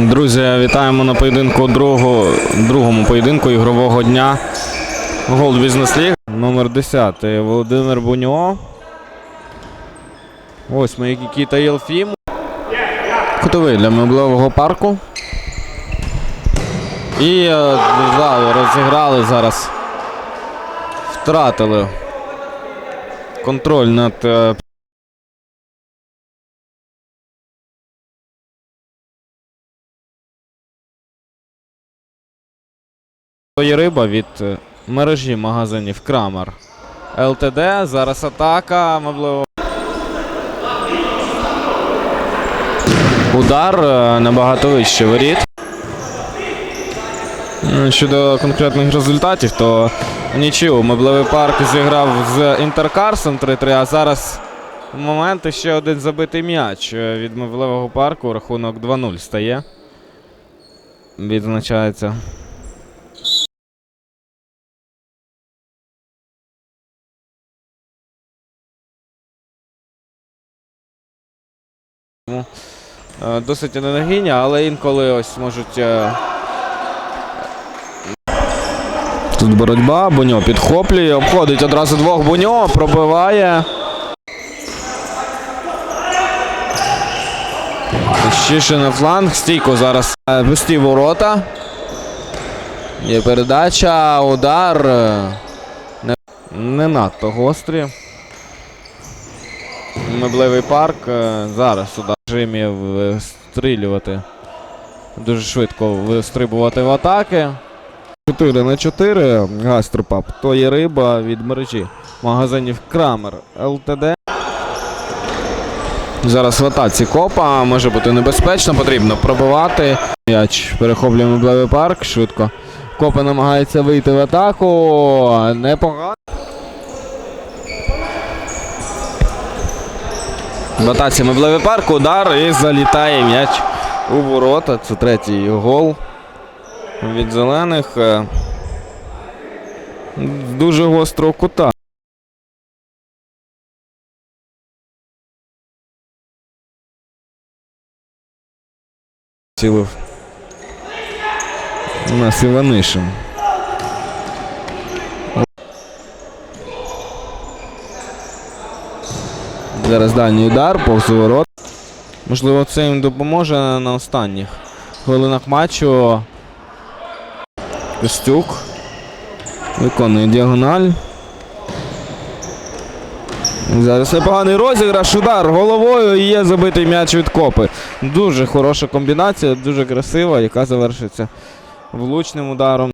Друзі, вітаємо на поєдинку другого, другому поєдинку ігрового дня. Голд Бізнес Ліг. Номер 10 Володимир Буньо. Восьмий Кікіта Єлфім. Кутовий для меблевого парку. І е, да, розіграли зараз. Втратили контроль над Є риба від е, мережі магазинів Крамер. ЛТД. Зараз атака. Можливо. Удар е, набагато вище воріт. Щодо конкретних результатів, то нічого. Меблевий парк зіграв з Інтеркарсом 3-3, а зараз моменти ще один забитий м'яч е, від меблевого парку. Рахунок 2-0 стає. Відзначається. Е, Досить енергійні, але інколи ось можуть. е, Тут боротьба, Буньо підхоплює, обходить одразу двох Буньо, пробиває. Ще на фланг, стійко зараз е, пусті ворота. Є передача, удар. Не, не надто гострі. Меблевий парк зараз удар режимі вистрілювати. Дуже швидко вистрибувати в атаки. 4 на 4 гастропап. То є риба від мережі магазинів Крамер ЛТД. Зараз в атаці копа може бути небезпечно, потрібно пробивати. М'яч перехоплює меблевий парк швидко. Копа намагається вийти в атаку. Непогано. В атаці парк, удар і залітає м'яч у ворота. Це третій гол від зелених. Е, Дуже гострого кута. Цілив. У нас Іванишин. Зараз дальній удар, повз ворот. Можливо, це їм допоможе на останніх хвилинах матчу. Костюк. Виконує діагональ. Зараз непоганий розіграш, удар головою і є забитий м'яч від копи. Дуже хороша комбінація, дуже красива, яка завершиться влучним ударом.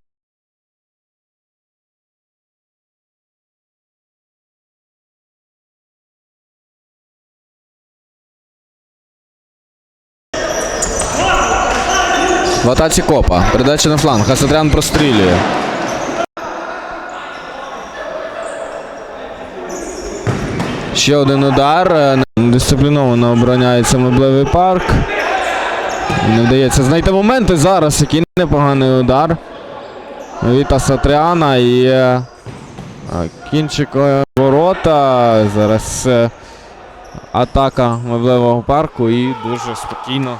В атаці копа. Передача на фланг. Хасатрян прострілює. Ще один удар. Дисципліновано обороняється меблевий парк. Не вдається знайти моменти зараз. Який непоганий удар. Від Асатряна і е, кінчик е, ворота. Зараз е, атака меблевого парку і дуже спокійно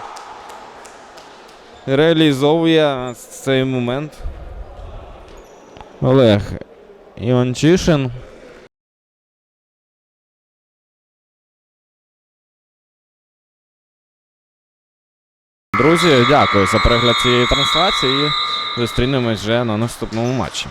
реалізовує цей момент. Олег Іванчишин. Друзі, дякую за перегляд цієї трансляції. Зустрінемось вже на наступному матчі.